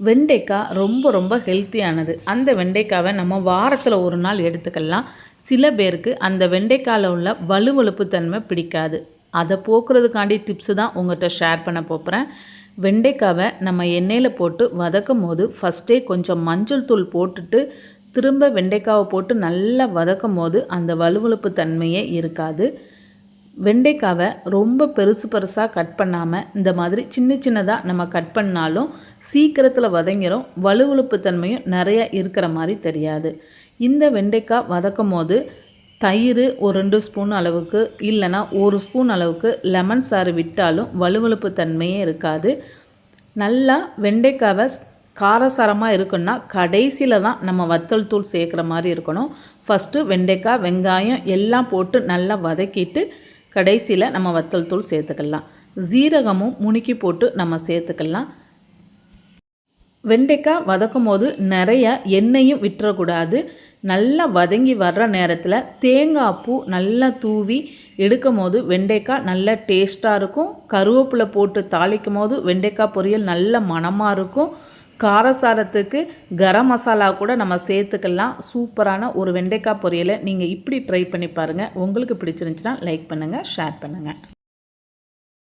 வெண்டைக்காய் ரொம்ப ரொம்ப ஹெல்த்தியானது அந்த வெண்டைக்காவை நம்ம வாரத்தில் ஒரு நாள் எடுத்துக்கலாம். சில பேருக்கு அந்த வெண்டைக்காயில் உள்ள வலுவழுப்பு தன்மை பிடிக்காது. அதை போக்குறதுக்காண்டி டிப்ஸு தான் உங்கள்கிட்ட ஷேர் பண்ண போகிறேன் வெண்டைக்காவை நம்ம எண்ணெயில் போட்டு வதக்கும் போது ஃபஸ்ட்டே கொஞ்சம் மஞ்சள் தூள் போட்டுட்டு திரும்ப வெண்டைக்காவை போட்டு நல்லா வதக்கும் போது அந்த வலுவழுப்பு தன்மையே இருக்காது. வெண்டைக்காவை ரொம்ப பெருசு பெருசாக கட் பண்ணாமல் இந்த மாதிரி சின்ன சின்னதாக நம்ம கட் பண்ணாலும் சீக்கிரத்தில் வதங்கிரும். வலுவழுப்பு தன்மையும் நிறைய இருக்கிற மாதிரி தெரியாது. இந்த வெண்டைக்காய் வதக்கும் போது தயிர் ஒரு ரெண்டு ஸ்பூன் அளவுக்கு இல்லைனா ஒரு ஸ்பூன் அளவுக்கு லெமன் சாறு விட்டாலும் வலுவழுப்பு தன்மையே இருக்காது. நல்லா வெண்டைக்காவை காரசாரமாக இருக்குன்னா கடைசியில் தான் நம்ம வத்தல் தூள் சேர்க்குற மாதிரி இருக்கணும். ஃபஸ்ட்டு வெண்டைக்காய் வெங்காயம் எல்லாம் போட்டு நல்லா வதக்கிட்டு கடைசியில் நம்ம வத்தல் தூள் சேர்த்துக்கலாம். ஜீரகமும் முணுக்கி போட்டு நம்ம சேர்த்துக்கலாம். வெண்டைக்காய் வதக்கும் போது நிறைய எண்ணெயும் விட்டுறக்கூடாது. நல்லா வதங்கி வர்ற நேரத்தில் தேங்காய் பூ நல்லா தூவி எடுக்கும் போது வெண்டைக்காய் நல்லா டேஸ்ட்டாக இருக்கும். கருவேப்பிலை போட்டு தாளிக்கும் போது வெண்டைக்காய் பொரியல் நல்ல மணமாக இருக்கும். காரசாரத்துக்கு கரம் மசாலா கூட நம்ம சேர்த்துக்கலாம். சூப்பரான ஒரு வெண்டைக்காய் பொரியலை நீங்கள் இப்படி ட்ரை பண்ணி பாருங்கள் உங்களுக்கு பிடிச்சிருந்துச்சுன்னா லைக் பண்ணுங்கள் ஷேர் பண்ணுங்கள்